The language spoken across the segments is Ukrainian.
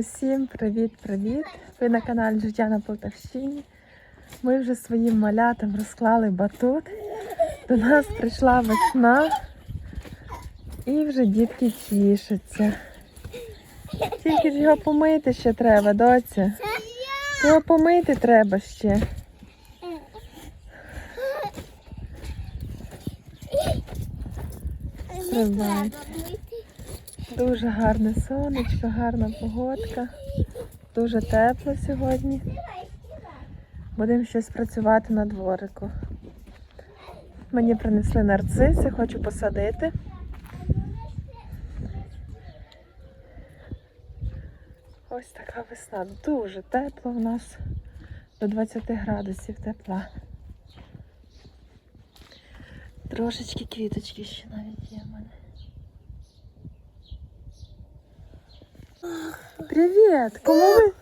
Усім привіт-привіт! Ви на каналі Життя на Полтавщині. Ми вже своїм малятам розклали батут. До нас прийшла весна і вже дітки тішаться. Тільки ж його помити ще треба, доця. Його помити треба ще. Тривай. Дуже гарне сонечко, гарна погодка. Дуже тепло сьогодні. Будемо щось працювати на дворику. Мені принесли нарциси, хочу посадити. Ось така весна. Дуже тепло в нас. До 20 градусів тепла. Трошечки квіточки ще навіть є в мене. Привіт! Кому ви?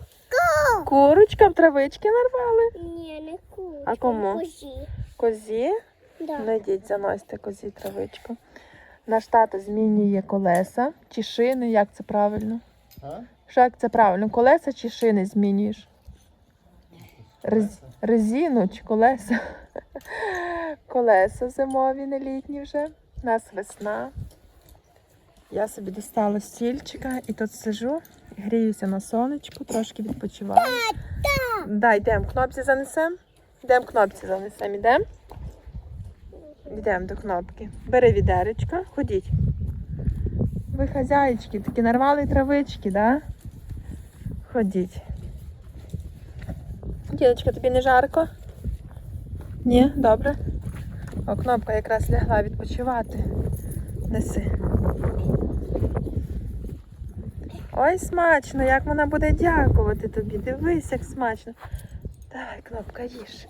Курочка в травички нарвали? Ні, не курочка. А кому? Козі. Козі? Да. Найдіть, заносьте козі травичку. Наш тато змінює колеса чи шини, як це правильно? А? Що як це правильно? Колеса чи шини змінюєш? Рез... Резину чи колеса? Колеса зимові, не літні вже. У нас весна. Я собі достала стільчика і тут сижу, гріюся на сонечку, трошки відпочиваю. Да, йдемо, кнопці занесемо. Йдемо кнопці занесемо, йдемо. Йдемо до кнопки. Бери відеречко, ходіть. Ви хазяїчки, такі нарвали травички, да? Ходіть. Діночка, тобі не жарко? Ні, добре. О, кнопка якраз лягла відпочивати. Неси. Ой, смачно, як вона буде дякувати тобі. Дивись, як смачно. Давай, кнопка, їж.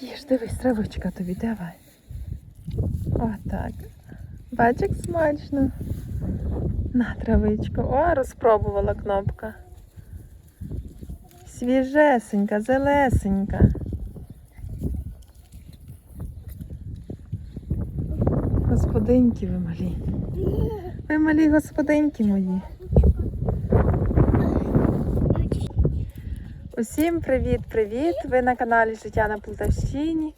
Їж, дивись, травичка тобі, давай. Отак. Бач, як смачно. На травичку. О, розпробувала кнопка. Свіжесенька, зелесенька. Господинки ви малі. Ви малі господинки мої. Усім привіт-привіт! Ви на каналі Життя на Полтавщині.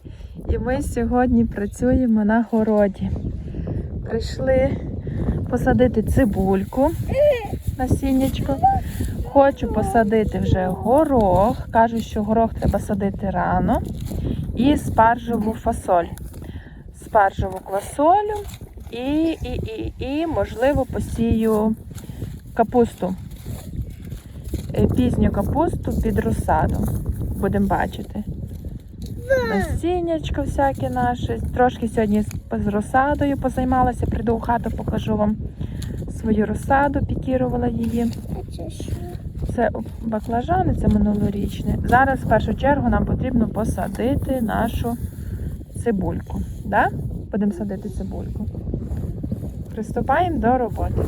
І ми сьогодні працюємо на городі. Прийшли посадити цибульку насіннячко. Хочу посадити вже горох. Кажуть, що горох треба садити рано. І спаржеву фасоль. Спаржеву квасолю і, і, і, і можливо, посію капусту. Е, Пізню капусту під розсаду. Будемо бачити. Насіннячко всяке наше. Трошки сьогодні з- розсадою позаймалася. Прийду в хату, покажу вам свою розсаду, пікірувала її. Це баклажани, це минулорічне. Зараз в першу чергу нам потрібно посадити нашу цибульку. Да? Будемо садити цибульку. Приступаємо до роботи.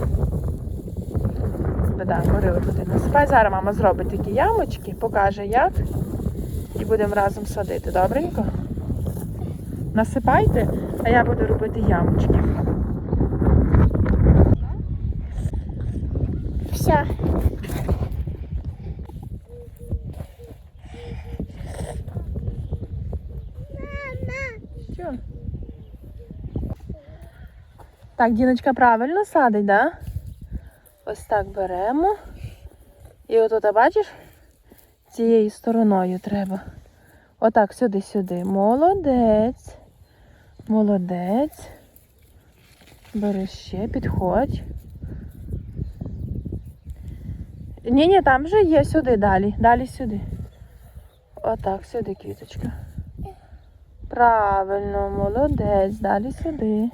Да, бери туди насипай. Зараз мама зробить такі ямочки, покаже як. І будемо разом садити. Добренько? Насипайте, а я буду робити ямочки. Все. Що? Так, Діночка правильно садить, да? Ось так беремо. І отут, бачиш, цією стороною треба. Отак, сюди-сюди. Молодець. Молодець. Бери ще, підходь. Ні, ні, там вже є сюди далі. Далі сюди. Отак, сюди, квіточка. Правильно, молодець, далі сюди.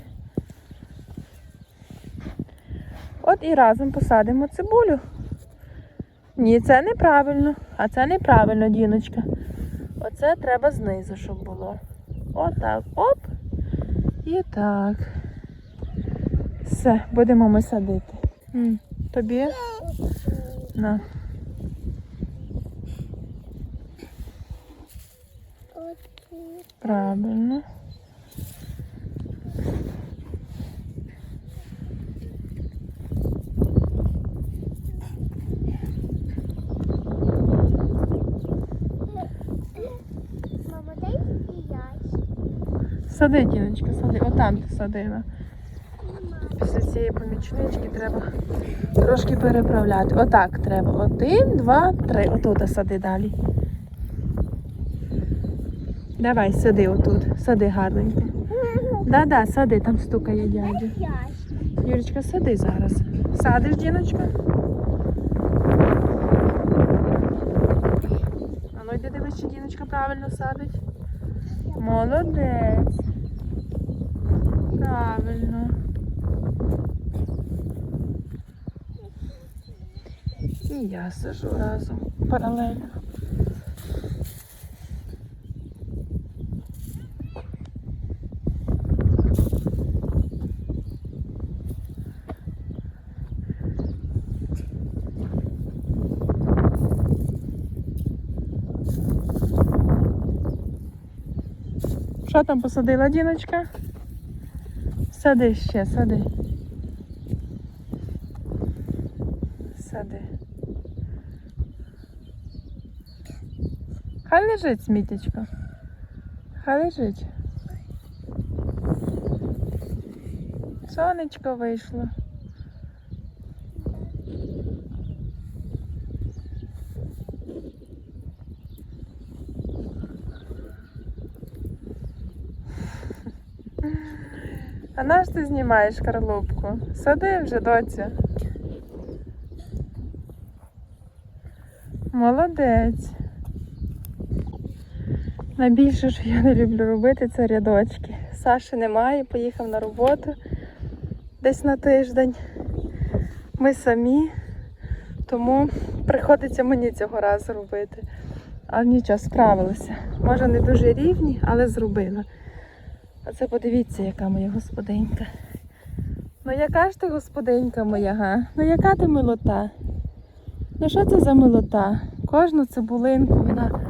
От і разом посадимо цибулю. Ні, це неправильно, а це неправильно, діночка. Оце треба знизу, щоб було. Отак. Оп. І так. Все, будемо ми садити. М, Тобі? На. Правильно. Сади, діночка, сади. Отам ти садила. Після цієї помічнички треба трошки переправляти. Отак треба. Один, два, три. Отут сади далі. Давай, сади отут. Сади гарненько. Да-да, сади, там стукає дядя. Юрічка, сади зараз. Садиш, діночка? А ну йди дивись, чи діночка правильно садить. Молодець. Правильно. І я сажу разом паралельно. Що там посадила діночка? Сади ще, сади. Сади. Хай лежить смітечко. Хай лежить. Сонечко вийшло. А наш ти знімаєш карлупку? Сади вже, доця. Молодець. Найбільше, що я не люблю робити, це рядочки. Саші немає, поїхав на роботу десь на тиждень. Ми самі, тому приходиться мені цього разу робити. Але нічого, справилася. Може не дуже рівні, але зробила. А це подивіться, яка моя господинька. Ну яка ж ти господинька моя, га? Ну яка ти милота? Ну що це за милота? Кожну цибулинку вона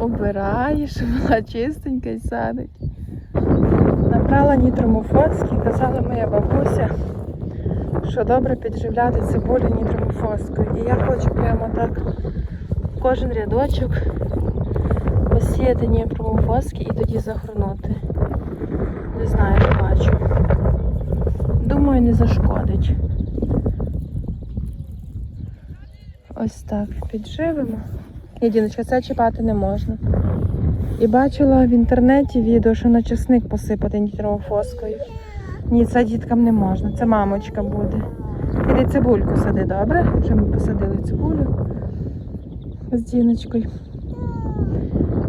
обирає, щоб була чистенька і садить. Набрала нітромофоски, казала моя бабуся, що добре підживляти цибулю нітромофоскою. І я хочу прямо так кожен рядочок посіяти нітромофоски і тоді загорнути. Не знаю, не бачу. Думаю, не зашкодить. Ось так підживимо. Ні, Діночка, це чіпати не можна. І бачила в інтернеті відео, що на чесник посипати нітромофоскою. Ні, це діткам не можна, це мамочка буде. Іди цибульку сади, добре? Вже ми посадили цибулю з діночкою.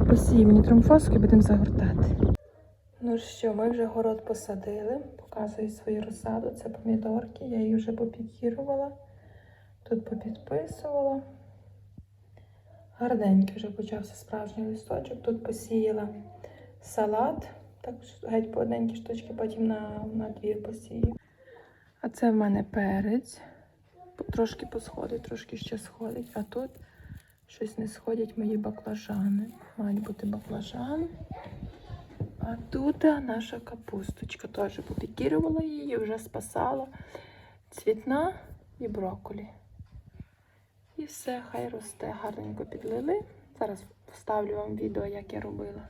Посіємо нітромофоскою і будемо загортати. Ну що, ми вже город посадили. Показую свою розсаду. Це помідорки. Я її вже попікірувала. Тут попідписувала. Гарненький вже почався справжній листочок. Тут посіяла салат. Так, геть по одненькій штучки, потім на, на двір посію. А це в мене перець. Трошки посходить, трошки ще сходить. А тут щось не сходять мої баклажани. Мають бути баклажани. А тут наша капусточка теж попікірувала її, вже спасала. Цвітна і брокколі. І все, хай росте, гарненько підлили. Зараз вставлю вам відео, як я робила.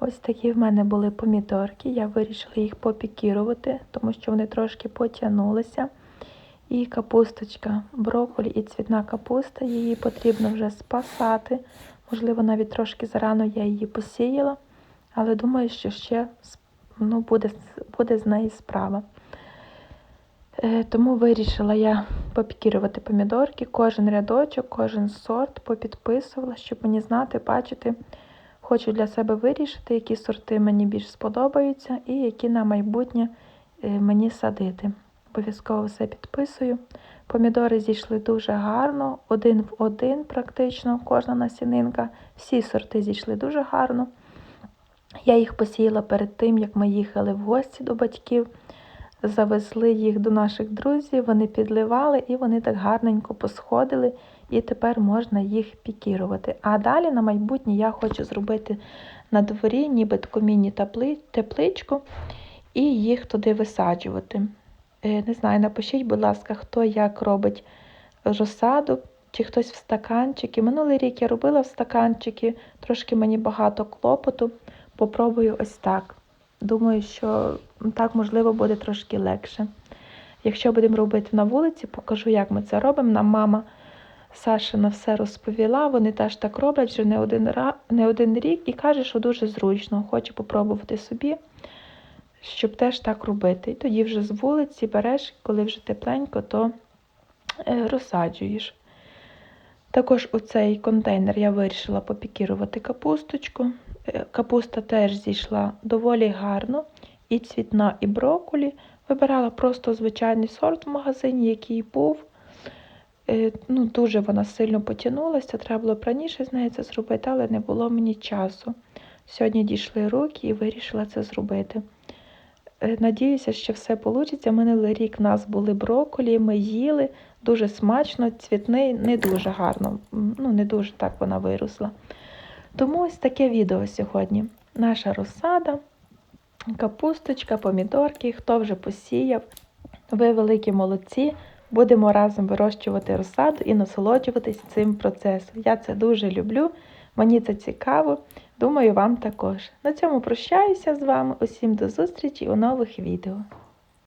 Ось такі в мене були помідорки. Я вирішила їх попікірувати, тому що вони трошки потягнулися. І капусточка, брокколі і цвітна капуста. Її потрібно вже спасати. Можливо, навіть трошки зарано я її посіяла. Але думаю, що ще ну, буде, буде з неї справа. Е, тому вирішила я попікірувати помідорки, кожен рядочок, кожен сорт попідписувала, щоб мені знати, бачити. Хочу для себе вирішити, які сорти мені більш сподобаються і які на майбутнє е, мені садити. Обов'язково все підписую. Помідори зійшли дуже гарно, один в один практично, кожна насінинка. Всі сорти зійшли дуже гарно. Я їх посіяла перед тим, як ми їхали в гості до батьків. Завезли їх до наших друзів, вони підливали і вони так гарненько посходили, і тепер можна їх пікірувати. А далі на майбутнє я хочу зробити на дворі, ніби таку міні-тепличку, і їх туди висаджувати. Е, Не знаю, напишіть, будь ласка, хто як робить розсаду, чи хтось в стаканчики. Минулий рік я робила в стаканчики, трошки мені багато клопоту. Попробую ось так. Думаю, що так можливо буде трошки легше. Якщо будемо робити на вулиці, покажу, як ми це робимо. Нам мама Сашина все розповіла. Вони теж так роблять вже не один, не один рік і каже, що дуже зручно. Хочу попробувати собі, щоб теж так робити. І тоді вже з вулиці береш, коли вже тепленько, то е, розсаджуєш. Також у цей контейнер я вирішила попікірувати капусточку. Е, Капуста теж зійшла доволі гарно, і цвітна, і брокколі. Вибирала просто звичайний сорт в магазині, який був. Е, Ну, дуже вона сильно потягнулася, треба було б раніше з нею це зробити, але не було мені часу. Сьогодні дійшли руки і вирішила це зробити. Е, Надіюся, що все вийде. Минулий рік в нас були брокколі, ми їли дуже смачно, цвітний, не дуже гарно. Ну, не дуже так вона виросла. Тому ось таке відео сьогодні. Наша розсада, капусточка, помідорки, хто вже посіяв. Ви великі молодці. Будемо разом вирощувати розсаду і насолоджуватись цим процесом. Я це дуже люблю, мені це цікаво. Думаю, вам також. На цьому прощаюся з вами. Усім до зустрічі у нових відео.